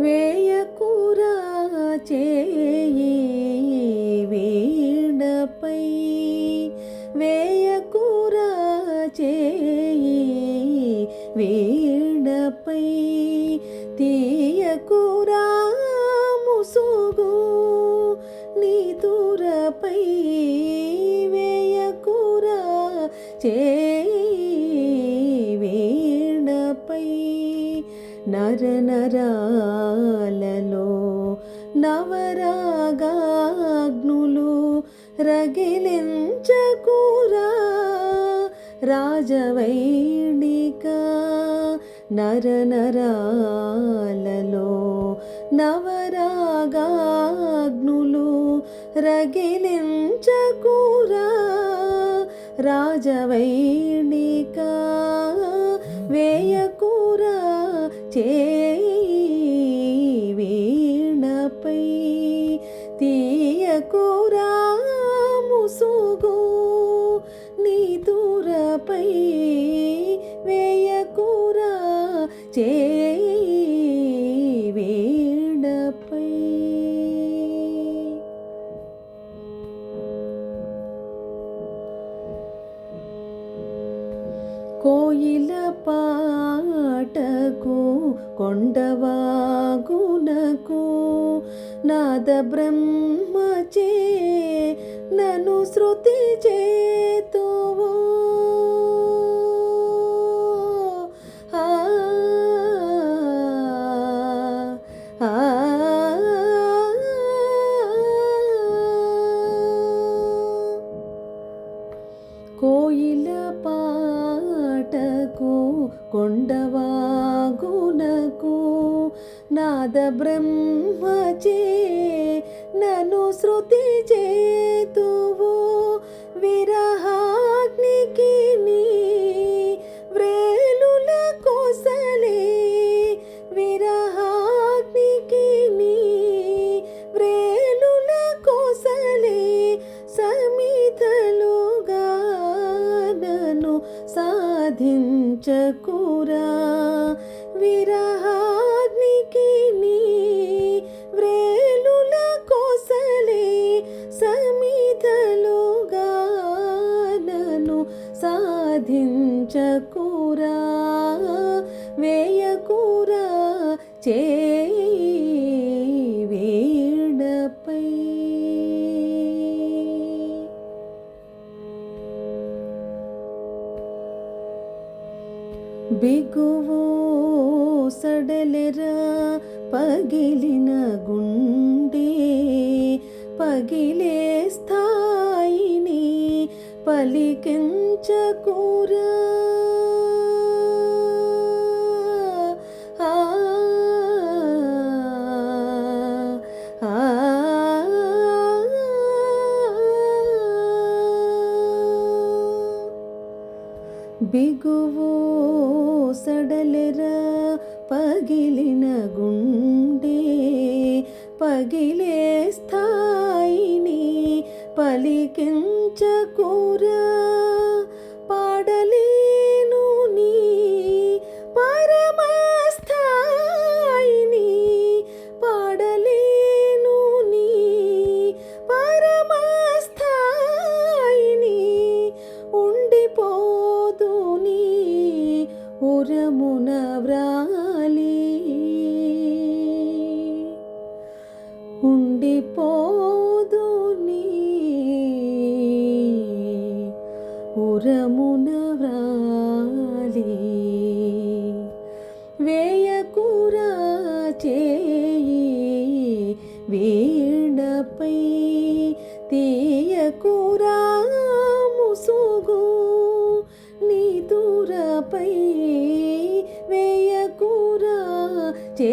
వేయకురా చేయి వేడపై. వేయకురా చేయి వేడపై. తీయకురా ముసుగు నీతురపై వేయకురా చేయి వేడపై. నరనరాలలో నవరాగాగ్నులు రగిలించకూరా. రాజవైణిక నరనరాలలో నవరాగాగ్నులు రగిలించకూరా. రాజవైణికా వేయకూరా చేయి వీణపై తీయకూరా ముసుగు నీ దూరపై వేయకూరా చేయి కోయిల పాటకు కొండవాగునకు నాద బ్రహ్మచే నను శృతి చేతో కొండవాగునకు నాద బ్రహ్మచే నను శృతి చేతువు. విరహాగ్నికి నీ వ్రేలుల కోసలే. విరహాగ్నికి నీ వ్రేలుల కోసలే. సమితలుగా నను సాధించకురా విరహాగ్నికి నీ వ్రేలుల కోసలే సమితలుగా నను సాధించకురా వేయకురా చేయి బిగువు సడలెరా పగిలిన గుండె పగిలే స్థాయిని పలికించకూరా బిగువు సడలెరా పగిలిన గుండె పగిలే స్థాయిని పలికించకూరా పాడలే ఉరమున వ్రాలి ఉండిపోదు నీ ఉరమున వ్రాలి వేయకురా చేయి వీణపై నాపై వేయకూరా చే